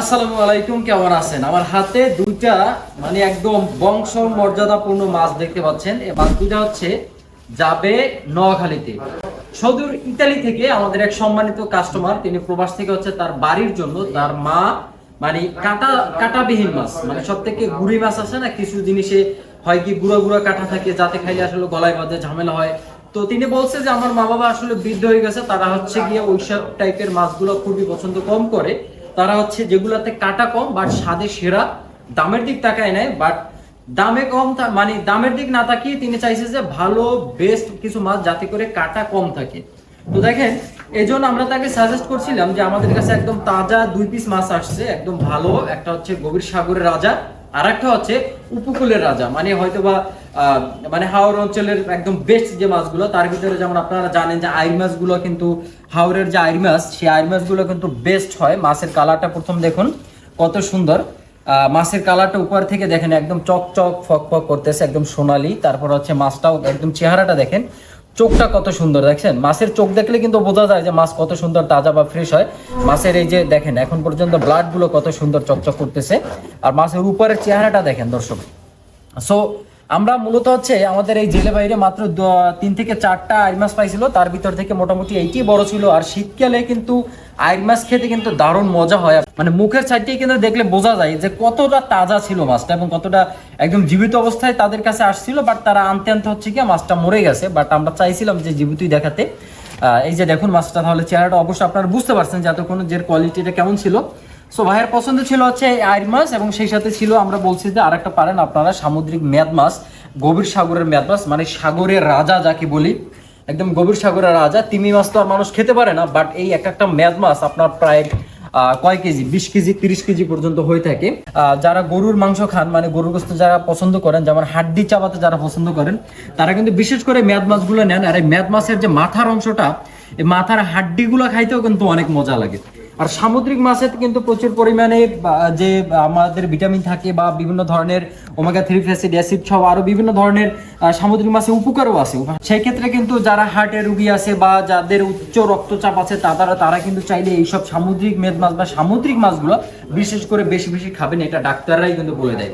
আসসালামু আলাইকুম, কেমন আছেন? আমার হাতে দুইটা মানে একদম বংশ মর্যাদাপূর্ণ মাছ দেখতে পাচ্ছেন। এই মাছ দুইটা হচ্ছে যাবে নোয়াখালীতে। সদূর ইতালি থেকে আমাদের এক সম্মানিত কাস্টমার তিনি প্রবাস থেকে হচ্ছে তার বাড়ির জন্য তার মা মানে কাটা, কাটাবিহীন মাছ মানে সব থেকে গুড়ি মাছ আছে না, কিছু জিনিসে হয় কি গুঁড়ো গুঁড়ো কাটা থাকে, যাতে খাইলে আসলে গলায় বাঁধে ঝামেলা হয়। তো তিনি বলছে যে আমার মা বাবা আসলে বৃদ্ধ হয়ে গেছে, তারা হচ্ছে গিয়ে ওইসব টাইপের মাছগুলো খুবই পছন্দ কম করে। তারা হচ্ছে যেগুলাতে কাটা কম বাট স্বাদে সেরা। দামের দিক তাকায় নেয় বাট দামে কম মানে দামের দিক না তাকিয়ে তিনি চাইছে যে ভালো বেস্ট কিছু মাছ যাতে করে কাটা কম থাকে। তো দেখেন এই জন্য আমরা তাকে সাজেস্ট করছিলাম যে আমাদের কাছে একদম তাজা দুই পিস মাছ আসছে, একদম ভালো, একটা হচ্ছে গভীর সাগরের রাজা। আর একটা হচ্ছে উপকূলের রাজা মানে হয়তো বা মানে হাওড় অঞ্চলের একদম বেস্ট যে মাছগুলো, তার ভিতরে যেমন আপনারা জানেন যে আইর মাছগুলো কিন্তু হাওড়ের যে আইর মাছ, সেই আইর মাছগুলো কিন্তু বেস্ট হয়। মাছের কালারটা প্রথম দেখুন, কত সুন্দর। মাছের কালারটা উপর থেকে দেখেন, একদম চক চক ফক ফক করতেছে, একদম সোনালি। তারপর হচ্ছে মাছটাও একদম চেহারাটা দেখেন। চোখটা কত সুন্দর, দেখছেন? মাছের চোখ দেখলে কিন্তু বোঝা যায় যে মাছ কত সুন্দর, তাজা বা ফ্রেশ হয়। মাছের এই যে দেখেন, এখন পর্যন্ত ব্লাডগুলো কত সুন্দর চকচক করতেছে। আর মাছের উপরের চেহারাটা দেখেন, দর্শক। সো আমরা মূলত হচ্ছে আমাদের এই জেলে বাইরে মাত্র তিন থেকে চারটা আইর মাছ পাইছিল, তার ভিতর থেকে মোটামুটি এইটি বড় ছিল। আর শীতকালে কিন্তু আইর মাছ খেতে কিন্তু দারুণ মজা হয়। মানে মুখের সাইডটাই কিন্তু দেখলে বোঝা যায় যে কতটা তাজা ছিল মাছটা এবং কতটা একদম জীবিত অবস্থায় তাদের কাছে আসছিল বাট তারা আনতে আনতে হচ্ছে কি মাছটা মরে গেছে। বাট আমরা চাইছিলাম যে জীবিতই দেখাতে। এই যে দেখুন মাছটা, তাহলে চেহারাটা অবশ্যই আপনারা বুঝতে পারছেন যে এতক্ষণ যে কোয়ালিটিটা কেমন ছিল। সো ভাইয়ের পছন্দ ছিল হচ্ছে আইর মাছ এবং সেই সাথে ছিল, আমরা বলছি যে আরেকটা পারেন আপনারা, সামুদ্রিক মেদ মাছ, গভীর সাগরের মেদ মাছ মানে সাগরের রাজা যাকে বলি। একদম গভীর সাগরের রাজা, তিমি মাছ তো আর মানুষ খেতে পারে না বাট এই একটা একটা মেদ মাছ আপনার প্রায় কয় কেজি? বিশ কেজি, তিরিশ কেজি পর্যন্ত হয়ে থাকে। যারা গরুর মাংস খান মানে গরুর গোস্ত যারা পছন্দ করেন, যেমন হাড্ডি চাবাতে যারা পছন্দ করেন, তারা কিন্তু বিশেষ করে মেদ মাছগুলো নেন। আর এই মেদ মাছের যে মাথার অংশটা, এই মাথার হাড্ডিগুলো খাইতেও কিন্তু অনেক মজা লাগে। আর সামুদ্রিক মাছে কিন্তু প্রচুর পরিমাণে যে আমাদের ভিটামিন থাকে বা বিভিন্ন ধরনের ওমেগা থ্রি ফ্যাসিড অ্যাসিড সহ আরও বিভিন্ন ধরনের সামুদ্রিক মাছে উপকারও আছে। সেই ক্ষেত্রে কিন্তু যারা হার্টের রুগী আছে বা যাদের উচ্চ রক্তচাপ আছে তারা তারা কিন্তু চাইলে এইসব সামুদ্রিক মেদ মাছ বা সামুদ্রিক মাছগুলো বিশেষ করে বেশি বেশি খাবেন, এটা ডাক্তাররাই কিন্তু বলে দেয়।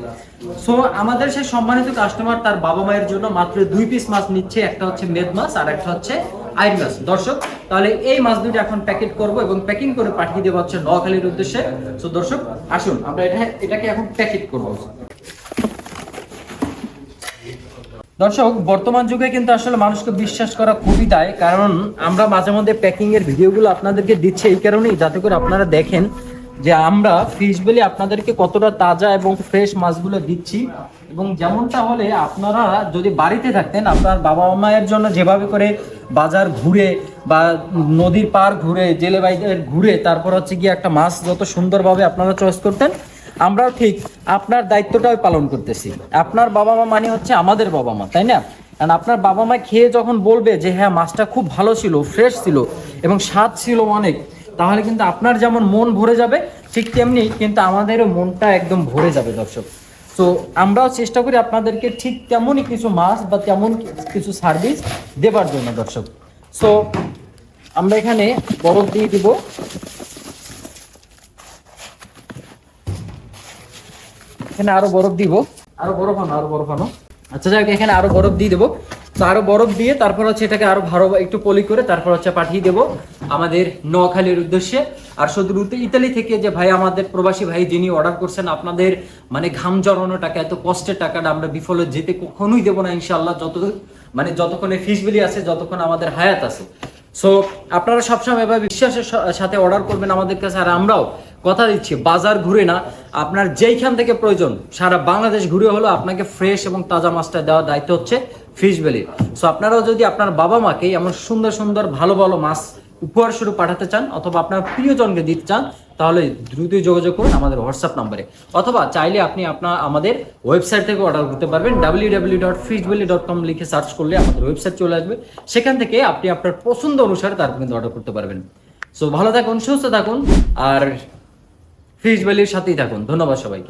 সো আমাদের সেই সম্মানিত কাস্টমার তার বাবা মায়ের জন্য মাত্র দুই পিস মাছ নিচ্ছে, একটা হচ্ছে মেদ মাছ আর একটা হচ্ছে আইর মাছ দর্শক, তাহলে এই মাছ দুটো এখন প্যাকেট করব এবং প্যাকিং করে পাঠিয়ে দেবো হচ্ছে নোয়াখালীর উদ্দেশ্যে। সো দর্শক, আসুন, আমরা এটা এটাকে এখন প্যাকেট করব। দর্শক, বর্তমান যুগে কিন্তু আসলে মানুষকে বিশ্বাস করা খুবই দায়, কারণ আমরা মাঝে মধ্যে প্যাকিং এর ভিডিওগুলো আপনাদেরকে দিচ্ছে এই কারণেই, যাতে করে আপনারা দেখেন যে আমরা ফিশ বলে আপনাদেরকে কতটা তাজা এবং ফ্রেশ মাছগুলো দিচ্ছি। এবং যেমনটা হলে আপনারা যদি বাড়িতে থাকতেন, আপনার বাবা মায়ের জন্য যেভাবে করে বাজার ঘুরে বা নদীর পার ঘুরে জেলে বাইদের ঘুরে, তারপর হচ্ছে গিয়ে একটা মাছ যত সুন্দরভাবে আপনারা চয়েস করতেন, আমরাও ঠিক আপনার দায়িত্বটাও পালন করতেছি। আপনার বাবা মা মানে হচ্ছে আমাদের বাবা মা তাই না? কারণ আপনার বাবা মা খেয়ে যখন বলবে যে হ্যাঁ মাছটা খুব ভালো ছিল ফ্রেশ ছিল এবং স্বাদ ছিল অনেক, তাহলে কিন্তু আপনার যেমন মন ভরে যাবে, ঠিক তেমনি কিন্তু আমাদেরও মনটা একদম ভরে যাবে দর্শক। তো আমরাও চেষ্টা করি আপনাদেরকে ঠিক তেমনই কিছু মাছ বা তেমন কিছু সার্ভিস দেবার জন্য, দর্শক। সো আমরা এখানে বরফ দিয়ে দিব। এখানে আরও বরফ দিব। আরও বরফ আনো, আরও বরফ আনো। আচ্ছা যাক এখানে আরও বরফ দিয়ে দেবো। তো আরও বরফ দিয়ে তারপর হচ্ছে এটাকে আরও ভালো একটু পলি করে তারপর হচ্ছে পাঠিয়ে দেবো। আমাদের নোয়াখালীর উদ্দেশ্যে। আর শুধু ইতালি থেকে যে ভাই আমাদের প্রবাসী ভাই যিনি অর্ডার করছেন, আপনাদের মানে ঘাম জড়ানো টাকা, এত কষ্টের টাকাটা আমরা বিফলে যেতে কখনোই দেবো না ইনশাল্লাহ যত মানে যতক্ষণে ফিস বিলি আছে, যতক্ষণ আমাদের হায়াত আছে। সো আপনারা সবসময় এভাবে বিশ্বাসের সাথে অর্ডার করবেন আমাদের কাছে, আর আমরাও কথা দিচ্ছি, বাজার ঘুরে না। আপনার যেইখান থেকে প্রয়োজন, সারা বাংলাদেশ ঘুরে হলো আপনাকে ফ্রেশ এবং তাজা মাছটা দেওয়ার দায়িত্ব হচ্ছে ফিশ ভ্যালির সো আপনারাও যদি আপনার বাবা মাকে এমন সুন্দর সুন্দর, ভালো ভালো মাছ উপহার স্বরূপ পাঠাতে চান অথবা আপনার প্রিয়জনকে দিতে চান, তাহলে দ্রুতই যোগাযোগ করুন আমাদের হোয়াটসঅ্যাপ নাম্বারে। অথবা চাইলে আপনি আপনার, আমাদের ওয়েবসাইট থেকে অর্ডার করতে পারবেন। W W dot dot com লিখে সার্চ করলে আমাদের ওয়েবসাইট চলে আসবে। সেখান থেকে আপনি আপনার পছন্দ অনুসারে তারপর কিন্তু অর্ডার করতে পারবেন। সো ভালো থাকুন, সুস্থ থাকুন, আর ফিশ ভ্যালির সাথেই থাকুন। ধন্যবাদ সবাইকে।